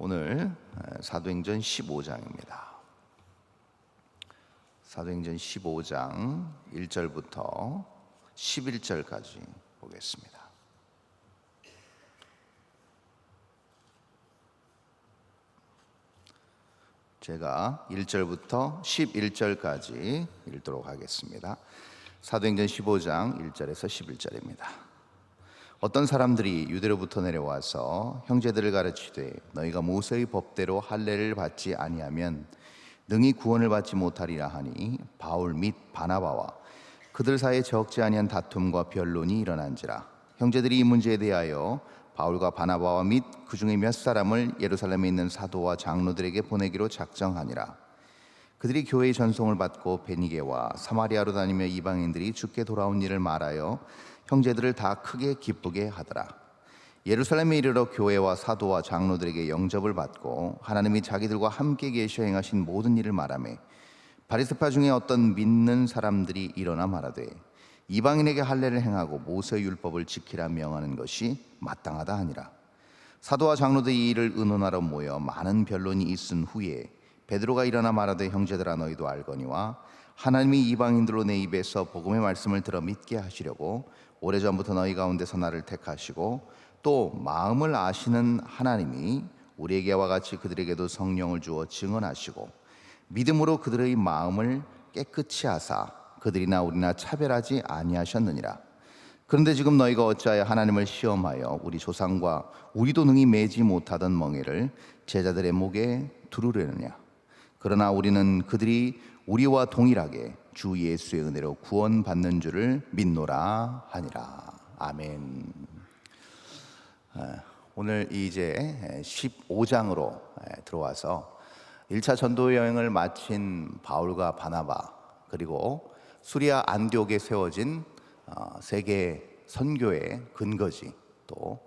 오늘 사도행전 15장입니다. 사도행전 15장 1절부터 11절까지 보겠습니다. 제가 1절부터 11절까지 읽도록 하겠습니다. 사도행전 15장 1절에서 11절입니다. 어떤 사람들이 유대로부터 내려와서 형제들을 가르치되 너희가 모세의 법대로 할례를 받지 아니하면 능히 구원을 받지 못하리라 하니 바울 및 바나바와 그들 사이에 적지 아니한 다툼과 변론이 일어난지라. 형제들이 이 문제에 대하여 바울과 바나바와 및 그 중에 몇 사람을 예루살렘에 있는 사도와 장로들에게 보내기로 작정하니라. 그들이 교회의 전송을 받고 베니게와 사마리아로 다니며 이방인들이 죽게 돌아온 일을 말하여 형제들을 다 크게 기쁘게 하더라. 예루살렘에 이르러 교회와 사도와 장로들에게 영접을 받고 하나님이 자기들과 함께 계셔 행하신 모든 일을 말하며 바리새파 중에 어떤 믿는 사람들이 일어나 말하되 이방인에게 할례를 행하고 모세 율법을 지키라 명하는 것이 마땅하다 하니라. 사도와 장로들이 이 일을 의논하러 모여 많은 변론이 있은 후에 베드로가 일어나 말하되 형제들아 너희도 알거니와 하나님이 이방인들로 내 입에서 복음의 말씀을 들어 믿게 하시려고 오래전부터 너희 가운데서 나를 택하시고 또 마음을 아시는 하나님이 우리에게와 같이 그들에게도 성령을 주어 증언하시고 믿음으로 그들의 마음을 깨끗이 하사 그들이나 우리나 차별하지 아니하셨느니라. 그런데 지금 너희가 어찌하여 하나님을 시험하여 우리 조상과 우리도 능히 매지 못하던 멍에를 제자들의 목에 두르려느냐? 그러나 우리는 그들이 우리와 동일하게 주 예수의 은혜로 구원받는 줄을 믿노라 하니라. 아멘. 오늘 이제 15장으로 들어와서 1차 전도 여행을 마친 바울과 바나바 그리고 수리아 안디옥에 세워진 어, 세계 선교의 근거지 또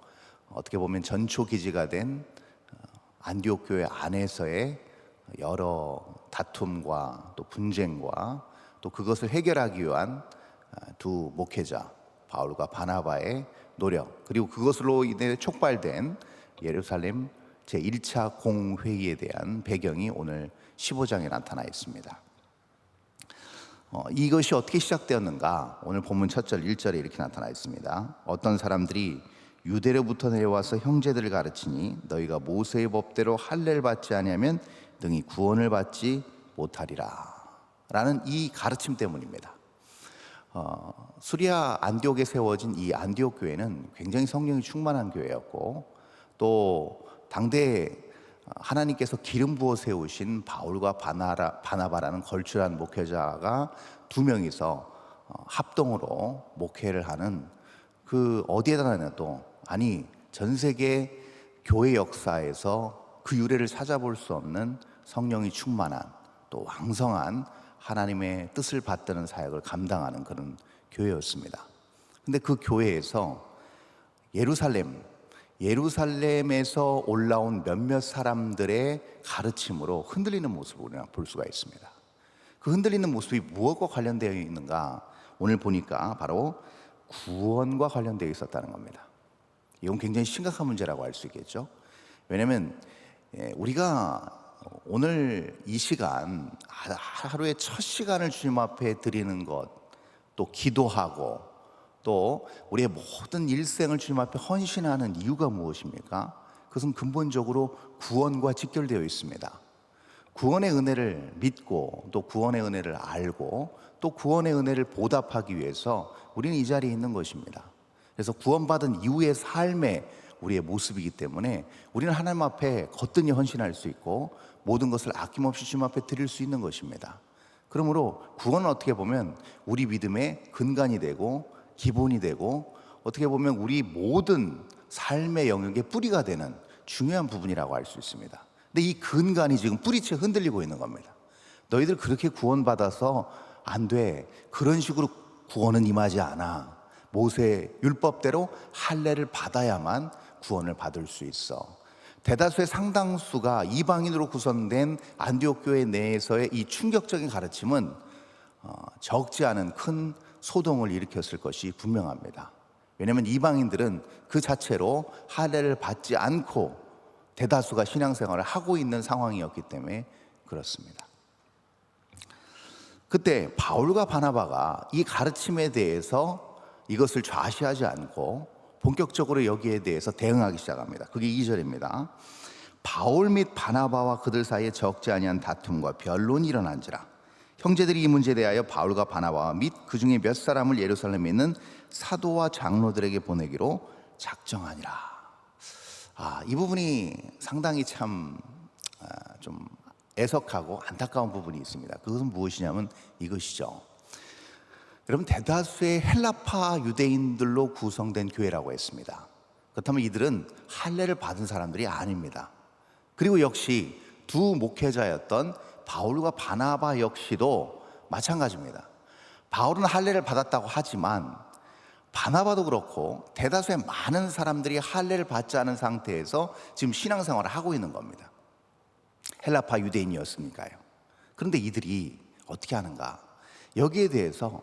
어떻게 보면 전초 기지가 된 어, 안디옥 교회 안에서의 여러 다툼과 또 분쟁과 또 그것을 해결하기 위한 어, 두 목회자 바울과 바나바의 노력 그리고 그것으로 인해 촉발된 예루살렘 제 1차 공회의에 대한 배경이 오늘 15장에 나타나 있습니다. 어, 이것이 어떻게 시작되었는가? 오늘 본문 첫절 1절에 이렇게 나타나 있습니다. 어떤 사람들이 유대로부터 내려와서 형제들을 가르치니 너희가 모세의 법대로 할례를 받지 아니하면 등이 구원을 받지 못하리라. 라는 이 가르침 때문입니다. 어, 수리아 안디옥에 세워진 이 안디옥 교회는 굉장히 성령이 충만한 교회였고 또 당대 하나님께서 기름 부어 세우신 바울과 바나라, 바나바라는 걸출한 목회자가 두 명이서 어, 합동으로 목회를 하는 그 어디에다 놔도 아니 전 세계 교회 역사에서 그 유래를 찾아볼 수 없는 성령이 충만한 또 왕성한 하나님의 뜻을 받드는 사역을 감당하는 그런 교회였습니다. 근데 그 교회에서 예루살렘 예루살렘에서 올라온 몇몇 사람들의 가르침으로 흔들리는 모습을 우리가 볼 수가 있습니다. 그 흔들리는 모습이 무엇과 관련되어 있는가? 오늘 보니까 바로 구원과 관련되어 있었다는 겁니다. 이건 굉장히 심각한 문제라고 할 수 있겠죠. 왜냐하면 예, 우리가 오늘 이 시간 하루의 첫 시간을 주님 앞에 드리는 것, 또 기도하고 또 우리의 모든 일생을 주님 앞에 헌신하는 이유가 무엇입니까? 그것은 근본적으로 구원과 직결되어 있습니다. 구원의 은혜를 믿고 또 구원의 은혜를 알고 또 구원의 은혜를 보답하기 위해서 우리는 이 자리에 있는 것입니다. 그래서 구원받은 이후의 삶의 우리의 모습이기 때문에 우리는 하나님 앞에 거뜬히 헌신할 수 있고 모든 것을 아낌없이 주님 앞에 드릴 수 있는 것입니다. 그러므로 구원은 어떻게 보면 우리 믿음의 근간이 되고 기본이 되고 어떻게 보면 우리 모든 삶의 영역의 뿌리가 되는 중요한 부분이라고 할 수 있습니다. 근데 이 근간이 지금 뿌리채 흔들리고 있는 겁니다. 너희들 그렇게 구원받아서 안 돼. 그런 식으로 구원은 임하지 않아. 모세 율법대로 할례를 받아야만 구원을 받을 수 있어. 대다수의 상당수가 이방인으로 구성된 안디옥 교회 내에서의 이 충격적인 가르침은 어, 적지 않은 큰 소동을 일으켰을 것이 분명합니다. 왜냐하면 이방인들은 그 자체로 할례를 받지 않고 대다수가 신앙생활을 하고 있는 상황이었기 때문에 그렇습니다. 그때 바울과 바나바가 이 가르침에 대해서 이것을 좌시하지 않고 본격적으로 여기에 대해서 대응하기 시작합니다. 그게 2절입니다. 바울 및 바나바와 그들 사이에 적지 아니한 다툼과 변론이 일어난지라 형제들이 이 문제에 대하여 바울과 바나바와 및 그 중에 몇 사람을 예루살렘에 있는 사도와 장로들에게 보내기로 작정하니라. 아, 이 부분이 상당히 참 아, 좀 애석하고 안타까운 부분이 있습니다. 그것은 무엇이냐면 이것이죠. 여러분 대다수의 헬라파 유대인들로 구성된 교회라고 했습니다. 그렇다면 이들은 할례를 받은 사람들이 아닙니다. 그리고 역시 두 목회자였던 바울과 바나바 역시도 마찬가지입니다. 바울은 할례를 받았다고 하지만 바나바도 그렇고 대다수의 많은 사람들이 할례를 받지 않은 상태에서 지금 신앙생활을 하고 있는 겁니다. 헬라파 유대인이었으니까요. 그런데 이들이 어떻게 하는가? 여기에 대해서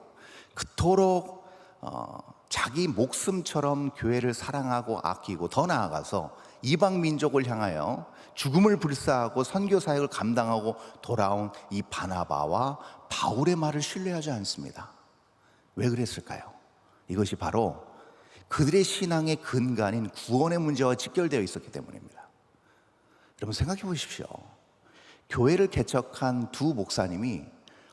그토록 어, 자기 목숨처럼 교회를 사랑하고 아끼고 더 나아가서 이방 민족을 향하여 죽음을 불사하고 선교 사역을 감당하고 돌아온 이 바나바와 바울의 말을 신뢰하지 않습니다. 왜 그랬을까요? 이것이 바로 그들의 신앙의 근간인 구원의 문제와 직결되어 있었기 때문입니다. 여러분 생각해 보십시오. 교회를 개척한 두 목사님이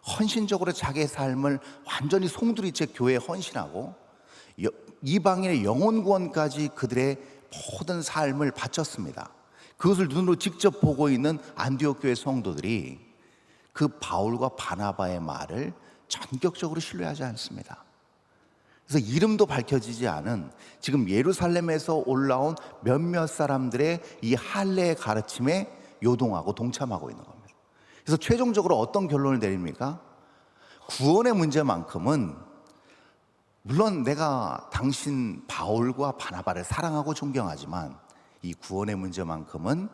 헌신적으로 자기의 삶을 완전히 송두리째 교회에 헌신하고 여- 이방인의 영혼 구원까지 그들의 모든 삶을 바쳤습니다. 그것을 눈으로 직접 보고 있는 안디옥 교회 성도들이 그 바울과 바나바의 말을 전격적으로 신뢰하지 않습니다. 그래서 이름도 밝혀지지 않은 지금 예루살렘에서 올라온 몇몇 사람들의 이 할례의 가르침에 요동하고 동참하고 있는 겁니다. 그래서 최종적으로 어떤 결론을 내립니까? 구원의 문제만큼은 물론 내가 당신 바울과 바나바를 사랑하고 존경하지만 이 구원의 문제만큼은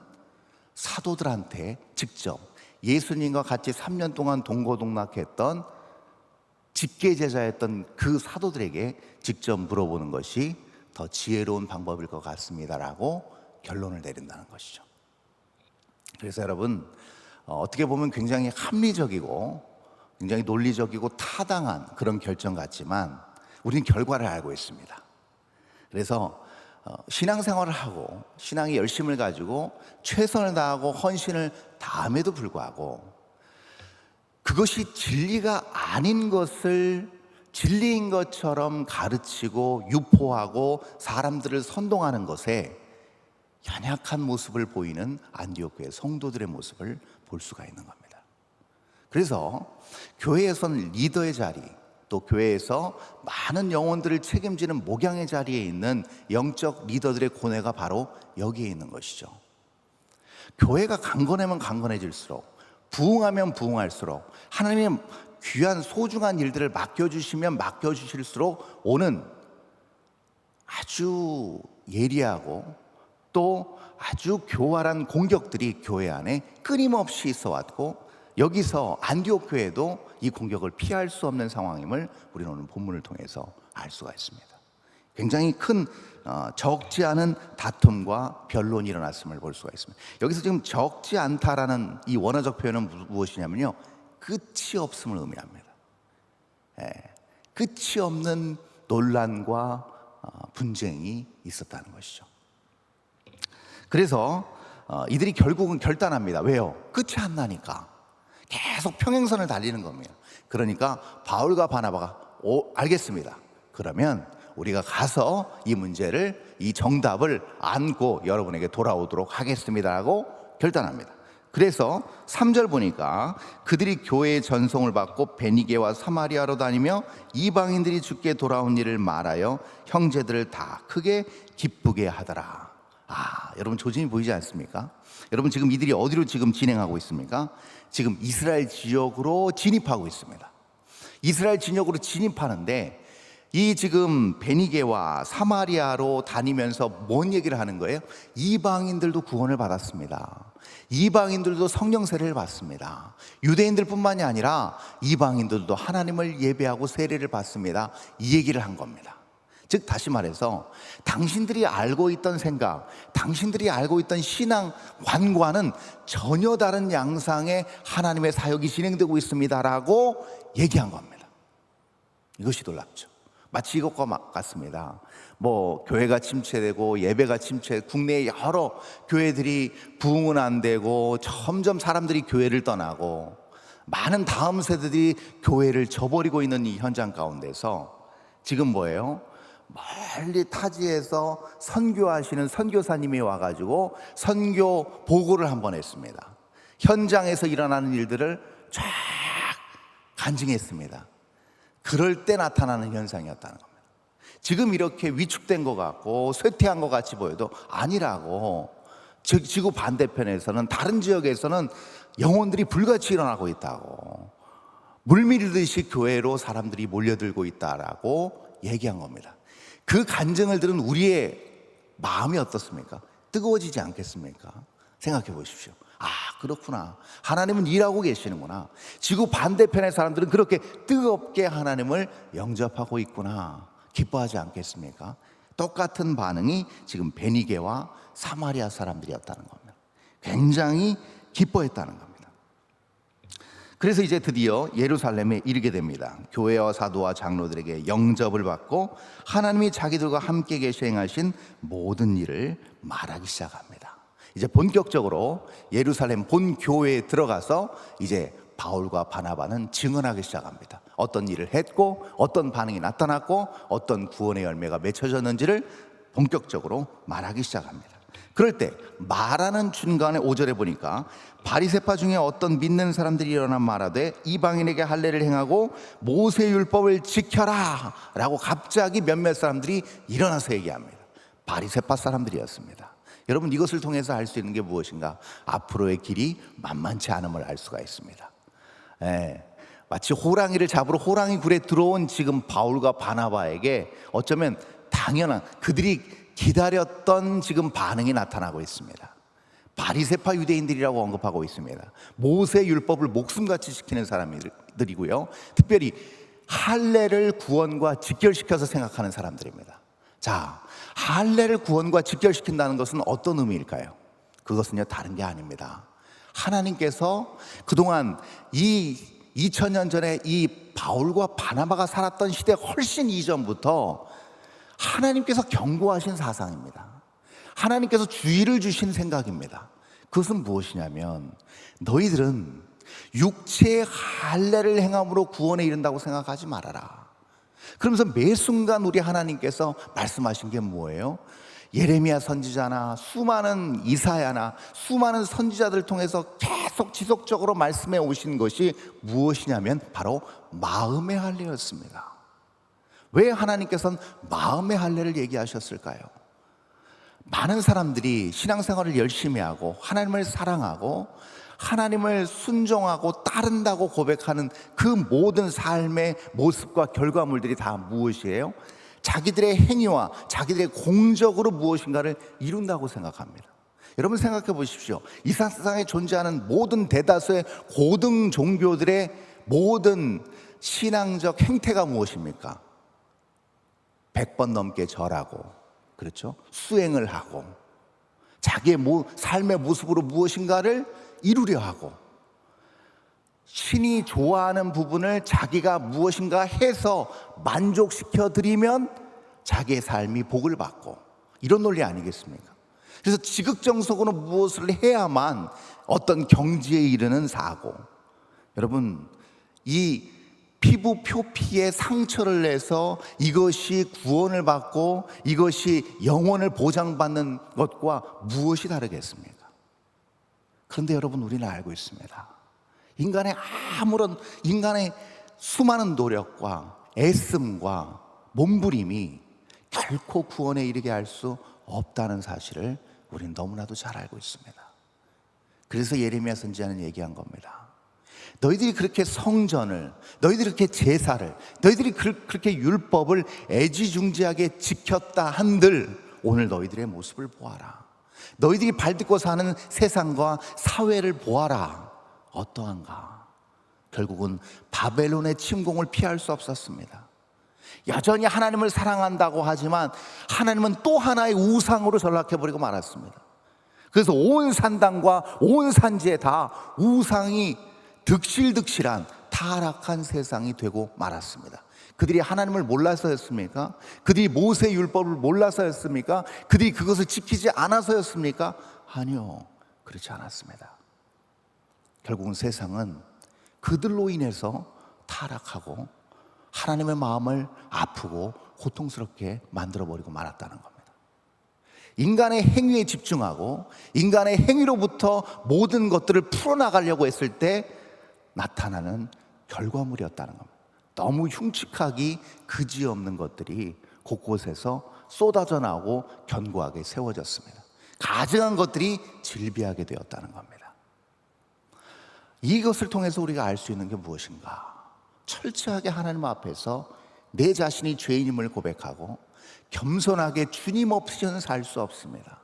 사도들한테 직접 예수님과 같이 3년 동안 동고동락했던 집계 제자였던 그 사도들에게 직접 물어보는 것이 더 지혜로운 방법일 것 같습니다라고 결론을 내린다는 것이죠. 그래서 여러분 어, 어떻게 보면 굉장히 합리적이고 굉장히 논리적이고 타당한 그런 결정 같지만 우리는 결과를 알고 있습니다. 그래서 어, 신앙생활을 하고 신앙의 열심을 가지고 최선을 다하고 헌신을 다함에도 불구하고 그것이 진리가 아닌 것을 진리인 것처럼 가르치고 유포하고 사람들을 선동하는 것에 연약한 모습을 보이는 안디옥 교회 성도들의 모습을 볼 수가 있는 겁니다. 그래서 교회에선 리더의 자리, 또 교회에서 많은 영혼들을 책임지는 목양의 자리에 있는 영적 리더들의 고뇌가 바로 여기에 있는 것이죠. 교회가 강건하면 강건해질수록 부흥하면 부흥할수록 하나님의 귀한 소중한 일들을 맡겨주시면 맡겨주실수록 오는 아주 예리하고 또 아주 교활한 공격들이 교회 안에 끊임없이 있어 왔고 여기서 안디옥 교회도 이 공격을 피할 수 없는 상황임을 우리는 오늘 본문을 통해서 알 수가 있습니다. 굉장히 큰 어, 적지 않은 다툼과 변론이 일어났음을 볼 수가 있습니다. 여기서 지금 적지 않다라는 이 원어적 표현은 무- 무엇이냐면요, 끝이 없음을 의미합니다. 예, 끝이 없는 논란과 어, 분쟁이 있었다는 것이죠. 그래서 어, 이들이 결국은 결단합니다. 왜요? 끝이 안 나니까 계속 평행선을 달리는 겁니다. 그러니까 바울과 바나바가 오, 알겠습니다. 그러면 우리가 가서 이 문제를 이 정답을 안고 여러분에게 돌아오도록 하겠습니다라고 결단합니다. 그래서 3절 보니까 그들이 교회의 전송을 받고 베니게와 사마리아로 다니며 이방인들이 죽게 돌아온 일을 말하여 형제들을 다 크게 기쁘게 하더라. 아, 여러분 조짐이 보이지 않습니까? 여러분 지금 이들이 어디로 지금 진행하고 있습니까? 지금 이스라엘 지역으로 진입하고 있습니다. 이스라엘 진역으로 진입하는데 이 지금 베니게와 사마리아로 다니면서 뭔 얘기를 하는 거예요? 이방인들도 구원을 받았습니다. 이방인들도 성령 세례를 받습니다. 유대인들뿐만이 아니라 이방인들도 하나님을 예배하고 세례를 받습니다. 이 얘기를 한 겁니다. 즉 다시 말해서 당신들이 알고 있던 생각, 당신들이 알고 있던 신앙 관과는 전혀 다른 양상의 하나님의 사역이 진행되고 있습니다라고 얘기한 겁니다. 이것이 놀랍죠. 마치 이것과 막 같습니다. 뭐 교회가 침체되고 예배가 침체, 국내 여러 교회들이 부흥은 안 되고 점점 사람들이 교회를 떠나고 많은 다음 세대들이 교회를 저버리고 있는 이 현장 가운데서 지금 뭐예요? 멀리 타지에서 선교하시는 선교사님이 와가지고 선교 보고를 한번 했습니다. 현장에서 일어나는 일들을 쫙 간증했습니다. 그럴 때 나타나는 현상이었다는 겁니다. 지금 이렇게 위축된 것 같고 쇠퇴한 것 같이 보여도 아니라고. 즉 지구 반대편에서는 다른 지역에서는 영혼들이 불같이 일어나고 있다고. 물밀듯이 교회로 사람들이 몰려들고 있다라고 얘기한 겁니다. 그 간증을 들은 우리의 마음이 어떻습니까? 뜨거워지지 않겠습니까? 생각해 보십시오. 아, 그렇구나. 하나님은 일하고 계시는구나. 지구 반대편의 사람들은 그렇게 뜨겁게 하나님을 영접하고 있구나. 기뻐하지 않겠습니까? 똑같은 반응이 지금 베니게와 사마리아 사람들이었다는 겁니다. 굉장히 기뻐했다는 겁니다. 그래서 이제 드디어 예루살렘에 이르게 됩니다. 교회와 사도와 장로들에게 영접을 받고 하나님이 자기들과 함께 계시 행하신 모든 일을 말하기 시작합니다. 이제 본격적으로 예루살렘 본 교회에 들어가서 이제 바울과 바나바는 증언하기 시작합니다. 어떤 일을 했고 어떤 반응이 나타났고 어떤 구원의 열매가 맺혀졌는지를 본격적으로 말하기 시작합니다. 그럴 때 말하는 중간에 오절에 보니까 바리새파 중에 어떤 믿는 사람들이 일어나 말하되 이방인에게 할례를 행하고 모세 율법을 지켜라라고 갑자기 몇몇 사람들이 일어나서 얘기합니다. 바리새파 사람들이었습니다. 여러분 이것을 통해서 알 수 있는 게 무엇인가? 앞으로의 길이 만만치 않음을 알 수가 있습니다. 예, 마치 호랑이를 잡으러 호랑이 굴에 들어온 지금 바울과 바나바에게 어쩌면 당연한 그들이 기다렸던 지금 반응이 나타나고 있습니다. 바리세파 유대인들이라고 언급하고 있습니다. 모세 율법을 목숨같이 지키는 사람들이고요. 특별히 할례를 구원과 직결시켜서 생각하는 사람들입니다. 자, 할례를 구원과 직결시킨다는 것은 어떤 의미일까요? 그것은요 다른 게 아닙니다. 하나님께서 그동안 이 2000년 전에 이 바울과 바나바가 살았던 시대 훨씬 이전부터 하나님께서 경고하신 사상입니다. 하나님께서 주의를 주신 생각입니다. 그것은 무엇이냐면 너희들은 육체의 할례를 행함으로 구원에 이른다고 생각하지 말아라. 그러면서 매 순간 우리 하나님께서 말씀하신 게 뭐예요? 예레미야 선지자나 수많은 이사야나 수많은 선지자들 통해서 계속 지속적으로 말씀해 오신 것이 무엇이냐면 바로 마음의 할례였습니다. 왜 하나님께서는 마음의 할례를 얘기하셨을까요? 많은 사람들이 신앙생활을 열심히 하고 하나님을 사랑하고 하나님을 순종하고 따른다고 고백하는 그 모든 삶의 모습과 결과물들이 다 무엇이에요? 자기들의 행위와 자기들의 공적으로 무엇인가를 이룬다고 생각합니다. 여러분 생각해 보십시오. 이 세상에 존재하는 모든 대다수의 고등 종교들의 모든 신앙적 행태가 무엇입니까? 100번 넘게 절하고, 그렇죠? 수행을 하고, 자기의 모, 삶의 모습으로 무엇인가를 이루려 하고, 신이 좋아하는 부분을 자기가 무엇인가 해서 만족시켜 드리면 자기의 삶이 복을 받고, 이런 논리 아니겠습니까? 그래서 지극정석으로 무엇을 해야만 어떤 경지에 이르는 사고. 여러분, 이 피부 표피에 상처를 내서 이것이 구원을 받고 이것이 영혼을 보장받는 것과 무엇이 다르겠습니까? 그런데 여러분 우리는 알고 있습니다. 인간의 아무런 인간의 수많은 노력과 애씀과 몸부림이 결코 구원에 이르게 할 수 없다는 사실을 우리는 너무나도 잘 알고 있습니다. 그래서 예레미야 선지자는 얘기한 겁니다. 너희들이 그렇게 성전을, 너희들이 그렇게 제사를, 너희들이 그렇게 율법을 애지중지하게 지켰다 한들 오늘 너희들의 모습을 보아라. 너희들이 발딛고 사는 세상과 사회를 보아라. 어떠한가? 결국은 바벨론의 침공을 피할 수 없었습니다. 여전히 하나님을 사랑한다고 하지만 하나님은 또 하나의 우상으로 전락해버리고 말았습니다. 그래서 온 산당과 온 산지에 다 우상이 득실득실한 타락한 세상이 되고 말았습니다. 그들이 하나님을 몰라서였습니까? 그들이 모세 율법을 몰라서였습니까? 그들이 그것을 지키지 않아서였습니까? 아니요. 그렇지 않았습니다. 결국은 세상은 그들로 인해서 타락하고 하나님의 마음을 아프고 고통스럽게 만들어버리고 말았다는 겁니다. 인간의 행위에 집중하고 인간의 행위로부터 모든 것들을 풀어나가려고 했을 때 나타나는 결과물이었다는 겁니다. 너무 흉측하기 그지없는 것들이 곳곳에서 쏟아져 나오고 견고하게 세워졌습니다. 가증한 것들이 질비하게 되었다는 겁니다. 이것을 통해서 우리가 알 수 있는 게 무엇인가? 철저하게 하나님 앞에서 내 자신이 죄인임을 고백하고 겸손하게 주님 없이는 살 수 없습니다.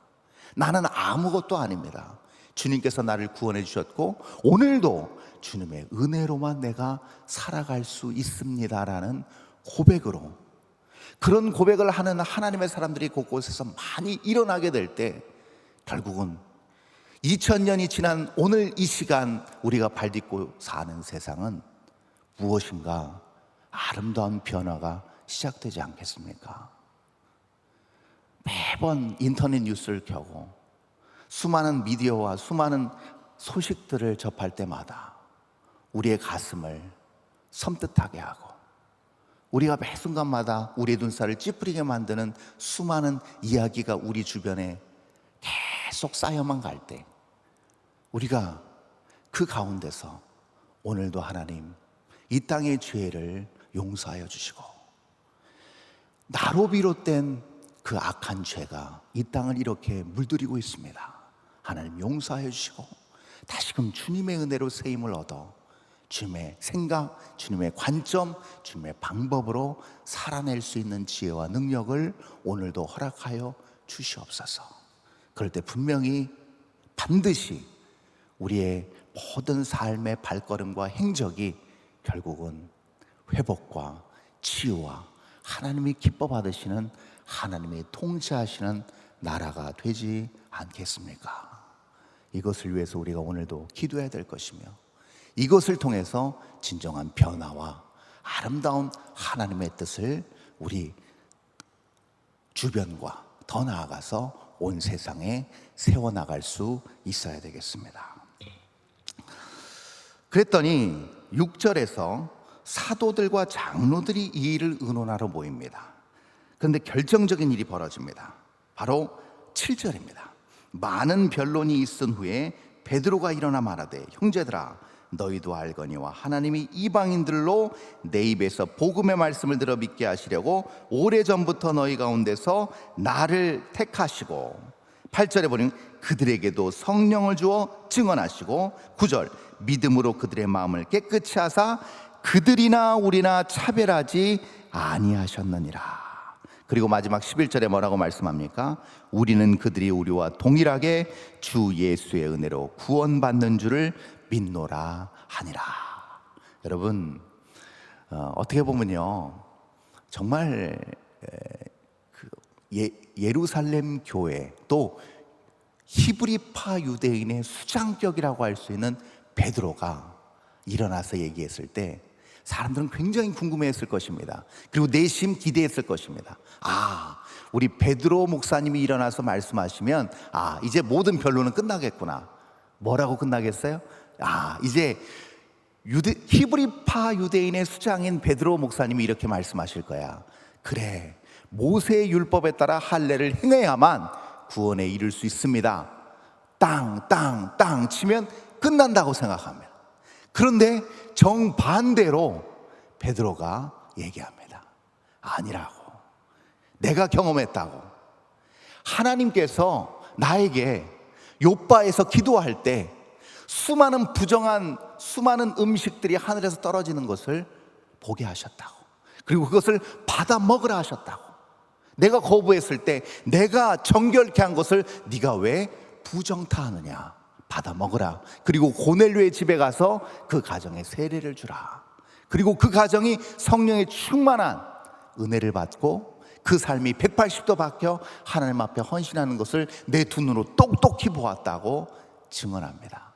나는 아무것도 아닙니다. 주님께서 나를 구원해 주셨고 오늘도 주님의 은혜로만 내가 살아갈 수 있습니다라는 고백으로 그런 고백을 하는 하나님의 사람들이 곳곳에서 많이 일어나게 될 때 결국은 2000년이 지난 오늘 이 시간 우리가 발딛고 사는 세상은 무엇인가 아름다운 변화가 시작되지 않겠습니까? 매번 인터넷 뉴스를 켜고 수많은 미디어와 수많은 소식들을 접할 때마다 우리의 가슴을 섬뜩하게 하고 우리가 매 순간마다 우리의 눈살을 찌푸리게 만드는 수많은 이야기가 우리 주변에 계속 쌓여만 갈 때 우리가 그 가운데서 오늘도 하나님 이 땅의 죄를 용서하여 주시고 나로 비롯된 그 악한 죄가 이 땅을 이렇게 물들이고 있습니다. 하나님 용서하여 주시고 다시금 주님의 은혜로 새 힘을 얻어 주님의 생각, 주님의 관점, 주님의 방법으로 살아낼 수 있는 지혜와 능력을 오늘도 허락하여 주시옵소서. 그럴 때 분명히 반드시 우리의 모든 삶의 발걸음과 행적이 결국은 회복과 치유와 하나님이 기뻐 받으시는 하나님이 통치하시는 나라가 되지 않겠습니까? 이것을 위해서 우리가 오늘도 기도해야 될 것이며 이것을 통해서 진정한 변화와 아름다운 하나님의 뜻을 우리 주변과 더 나아가서 온 세상에 세워나갈 수 있어야 되겠습니다. 그랬더니 6절에서 사도들과 장로들이 이 일을 의논하러 모입니다. 그런데 결정적인 일이 벌어집니다. 바로 7절입니다. 많은 변론이 있은 후에 베드로가 일어나 말하되 형제들아 너희도 알거니와 하나님이 이방인들로 내 입에서 복음의 말씀을 들어 믿게 하시려고 오래전부터 너희 가운데서 나를 택하시고 8절에 보니 그들에게도 성령을 주어 증언하시고 9절 믿음으로 그들의 마음을 깨끗이 하사 그들이나 우리나 차별하지 아니하셨느니라. 그리고 마지막 11절에 뭐라고 말씀합니까? 우리는 그들이 우리와 동일하게 주 예수의 은혜로 구원받는 줄을 믿노라 하니라. 여러분, 어, 떻게 보면요. 정말 그 예, 예루살렘 교회 또 히브리파 유대인의 수장격이라고 할 수 있는 베드로가 일어나서 얘기했을 때 사람들은 굉장히 궁금해했을 것입니다. 그리고 내심 기대했을 것입니다. 아, 우리 베드로 목사님이 일어나서 말씀하시면 아, 이제 모든 변론은 끝나겠구나. 뭐라고 끝나겠어요? 아, 이제 유대, 히브리파 유대인의 수장인 베드로 목사님이 이렇게 말씀하실 거야. 그래. 모세의 율법에 따라 할례를 행해야만 구원에 이를 수 있습니다. 땅, 땅, 땅 치면 끝난다고 생각합니다. 그런데 정반대로 베드로가 얘기합니다. 아니라고. 내가 경험했다고. 하나님께서 나에게 요바에서 기도할 때 수많은 부정한 수많은 음식들이 하늘에서 떨어지는 것을 보게 하셨다고. 그리고 그것을 받아 먹으라 하셨다고. 내가 거부했을 때 내가 정결케 한 것을 네가 왜 부정타하느냐? 받아 먹으라. 그리고 고넬료의 집에 가서 그 가정에 세례를 주라. 그리고 그 가정이 성령의 충만한 은혜를 받고 그 삶이 180도 바뀌어 하나님 앞에 헌신하는 것을 내 두 눈으로 똑똑히 보았다고 증언합니다.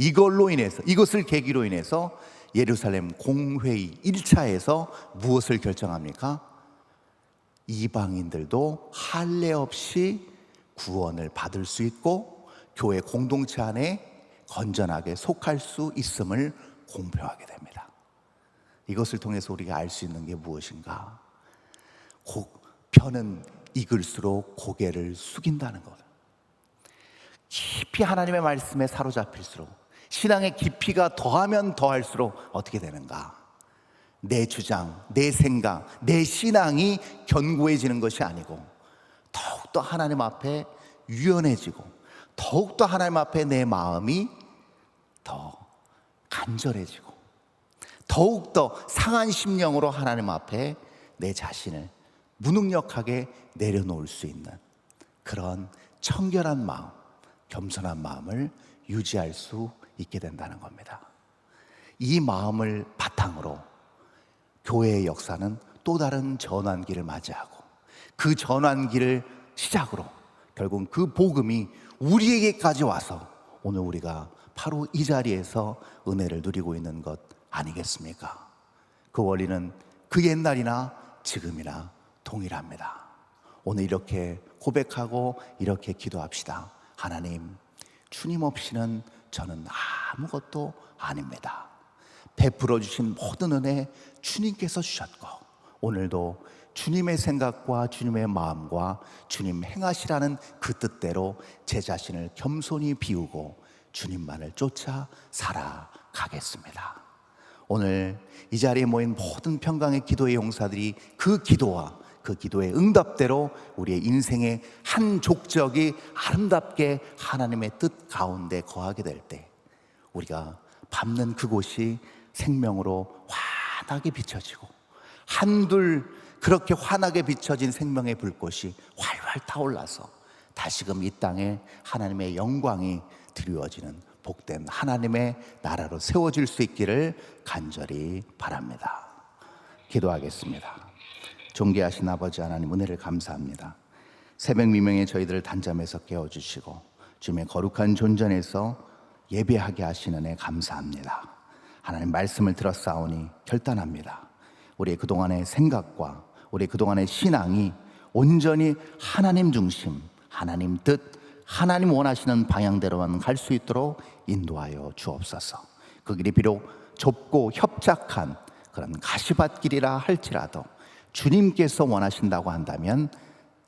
이걸로 인해서 이것을 계기로 인해서 예루살렘 공회의 1차에서 무엇을 결정합니까? 이방인들도 할례 없이 구원을 받을 수 있고 교회 공동체 안에 건전하게 속할 수 있음을 공표하게 됩니다. 이것을 통해서 우리가 알 수 있는 게 무엇인가? 고, 편은 익을수록 고개를 숙인다는 것. 깊이 하나님의 말씀에 사로잡힐수록 신앙의 깊이가 더하면 더할수록 어떻게 되는가? 내 주장, 내 생각, 내 신앙이 견고해지는 것이 아니고 더욱더 하나님 앞에 유연해지고 더욱더 하나님 앞에 내 마음이 더 간절해지고 더욱더 상한 심령으로 하나님 앞에 내 자신을 무능력하게 내려놓을 수 있는 그런 청결한 마음, 겸손한 마음을 유지할 수 있게 된다는 겁니다. 이 마음을 바탕으로 교회의 역사는 또 다른 전환기를 맞이하고 그 전환기를 시작으로 결국 그 복음이 우리에게까지 와서 오늘 우리가 바로 이 자리에서 은혜를 누리고 있는 것 아니겠습니까? 그 원리는 그 옛날이나 지금이나 동일합니다. 오늘 이렇게 고백하고 이렇게 기도합시다. 하나님, 주님 없이는 저는 아무것도 아닙니다. 베풀어 주신 모든 은혜 주님께서 주셨고 오늘도 주님의 생각과 주님의 마음과 주님 행하시라는 그 뜻대로 제 자신을 겸손히 비우고 주님만을 쫓아 살아가겠습니다. 오늘 이 자리에 모인 모든 평강의 기도의 용사들이 그 기도와 그 기도의 응답대로 우리의 인생의 한 족적이 아름답게 하나님의 뜻 가운데 거하게 될 때 우리가 밟는 그곳이 생명으로 환하게 비춰지고 한둘 그렇게 환하게 비춰진 생명의 불꽃이 활활 타올라서 다시금 이 땅에 하나님의 영광이 드리워지는 복된 하나님의 나라로 세워질 수 있기를 간절히 바랍니다. 기도하겠습니다. 존귀하신 아버지 하나님 은혜를 감사합니다. 새벽 미명에 저희들을 단잠에서 깨워주시고 주님의 거룩한 존전에서 예배하게 하시는 애 감사합니다. 하나님 말씀을 들었사오니 결단합니다. 우리의 그동안의 생각과 우리의 그동안의 신앙이 온전히 하나님 중심, 하나님 뜻, 하나님 원하시는 방향대로만 갈 수 있도록 인도하여 주옵소서. 그 길이 비록 좁고 협착한 그런 가시밭길이라 할지라도 주님께서 원하신다고 한다면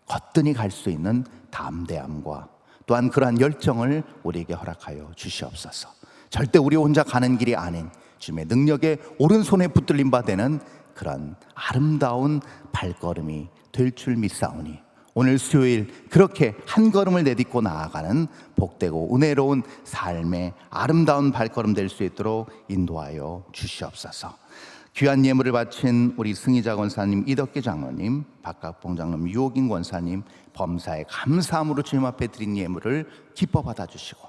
거뜬히 갈 수 있는 담대함과 또한 그러한 열정을 우리에게 허락하여 주시옵소서. 절대 우리 혼자 가는 길이 아닌 주님의 능력에 오른손에 붙들림 바 되는 그런 아름다운 발걸음이 될 줄 믿사오니 오늘 수요일 그렇게 한 걸음을 내딛고 나아가는 복되고 은혜로운 삶의 아름다운 발걸음 될 수 있도록 인도하여 주시옵소서. 귀한 예물을 바친 우리 승희자 권사님, 이덕기 장로님, 박각봉 장로님, 유호긴 권사님 범사에 감사함으로 주님 앞에 드린 예물을 기뻐 받아주시고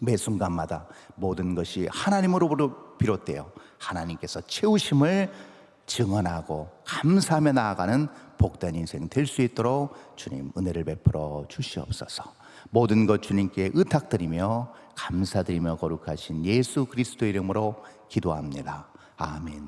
매 순간마다 모든 것이 하나님으로부터 비롯되어 하나님께서 채우심을 증언하고 감사하며 나아가는 복된 인생 될 수 있도록 주님 은혜를 베풀어 주시옵소서. 모든 것 주님께 의탁드리며 감사드리며 거룩하신 예수 그리스도 이름으로 기도합니다. 아멘.